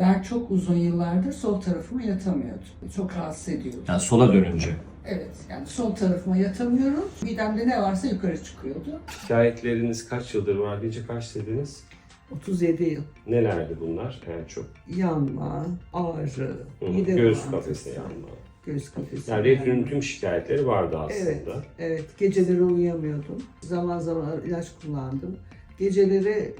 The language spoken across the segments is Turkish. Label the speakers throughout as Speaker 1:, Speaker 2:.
Speaker 1: Ben çok uzun yıllardır sol tarafıma yatamıyordum. Çok rahatsız ediyordu.
Speaker 2: Yani sola dönünce.
Speaker 1: Evet, yani sol tarafıma yatamıyorum. Midemde ne varsa yukarı çıkıyordu.
Speaker 3: Şikayetleriniz kaç yıldır var deyince kaç dediniz?
Speaker 4: 37 yıl.
Speaker 3: Nelerdi bunlar en çok?
Speaker 4: Yanma, ağrı,
Speaker 3: Hı,
Speaker 4: mide
Speaker 3: Göğüs kafesi yanma.
Speaker 4: Göğüs kafesi.
Speaker 3: Yani Redfi'nin tüm şikayetleri vardı aslında.
Speaker 4: Evet, evet. Geceleri uyuyamıyordum. Zaman zaman ilaç kullandım. Geceleri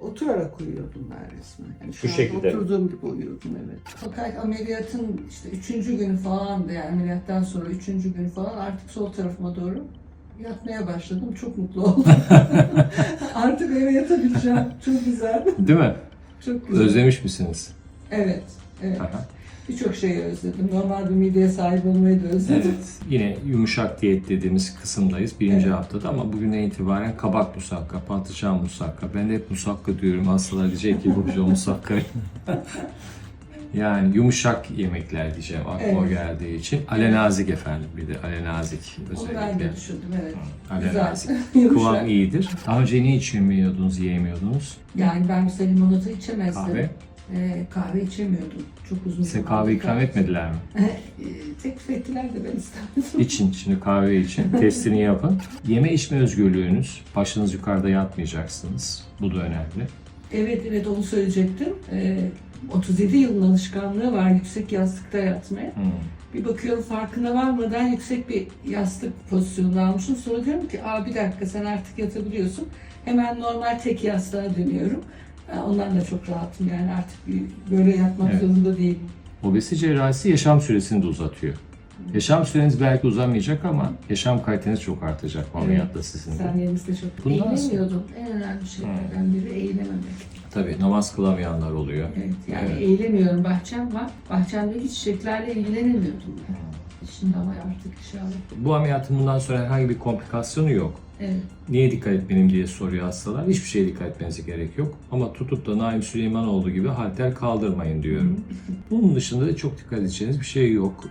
Speaker 4: oturarak uyuyordum ben resmen. Yani şu anda
Speaker 3: şekilde.
Speaker 4: Oturduğum gibi uyuyordum evet.
Speaker 1: Fakat ameliyatın işte üçüncü günü falan yani ameliyattan sonra üçüncü gün falan artık sol tarafıma doğru yatmaya başladım. Çok mutlu oldum. artık eve yatabileceğim. Çok güzel.
Speaker 2: Değil mi?
Speaker 1: Çok güzel.
Speaker 2: Özlemiş misiniz?
Speaker 1: Evet. Evet.
Speaker 2: Aha.
Speaker 1: Birçok şeyi özledim. Normal bir mideye sahip olmayı da özledim.
Speaker 2: Evet. Yine yumuşak diyet dediğimiz kısımdayız birinci
Speaker 1: Evet.
Speaker 2: haftada ama bugünden itibaren kabak musakka, patlıcan musakka. Ben de hep musakka diyorum. Hastalar diyecek ki bu musakka. yani yumuşak yemekler diyeceğim aklıma
Speaker 1: Evet.
Speaker 2: geldiği için. Alenazik efendim bir de alenazik
Speaker 1: Onu ben de
Speaker 2: özellikle.
Speaker 1: düşündüm evet.
Speaker 2: Alenazik. Kıvam iyidir. Daha önce ne içemiyordunuz, yiyemiyordunuz?
Speaker 1: Yani ben mesela limonata içemezdim.
Speaker 2: Kahve.
Speaker 1: Ee, kahve içemiyordum. Çok uzun
Speaker 2: Size kahve ikram etmediler mi?
Speaker 1: Ee, Teklif ettiler de ben istemedim.
Speaker 2: İçin, şimdi kahve için. Testini yapın. Yeme içme özgürlüğünüz. Başınız yukarıda yatmayacaksınız. Bu da önemli.
Speaker 1: Evet evet onu söyleyecektim. Ee, 37 yılın alışkanlığı var yüksek yastıkta yatmaya.
Speaker 2: Hmm.
Speaker 1: Bir bakıyorum farkına varmadan yüksek bir yastık pozisyonunu almışım. Sonra diyorum ki Aa, bir dakika sen artık yatabiliyorsun. Hemen normal tek yastığa dönüyorum. Ee, Ondan da çok rahatım yani artık böyle yatmak
Speaker 2: Evet.
Speaker 1: zorunda değilim.
Speaker 2: Obezi cerrahisi yaşam süresini de uzatıyor. Yaşam süreniz belki uzamayacak ama yaşam kaliteniz çok artacak bu
Speaker 1: Evet.
Speaker 2: ameliyatta sizin de.
Speaker 1: Sen yerimizde çok
Speaker 2: Bundan
Speaker 1: eğilemiyordum. En önemli şeylerden biri eğilememek.
Speaker 2: Tabii namaz kılamayanlar oluyor.
Speaker 1: Evet, yani
Speaker 2: Evet.
Speaker 1: eğilemiyorum. Bahçem var. Bahçemdeki çiçeklerle ilgilenemiyordum ben. Şimdi ama artık inşallah.
Speaker 2: Bu ameliyatın bundan sonra herhangi bir komplikasyonu yok.
Speaker 1: Evet.
Speaker 2: Niye dikkat etmeliyim diye soruyor hastalar. Hiçbir şeye dikkat etmenize gerek yok. Ama tutup da Naim Süleymanoğlu gibi halter kaldırmayın diyorum. Bunun dışında da çok dikkat edeceğiniz bir şey yok.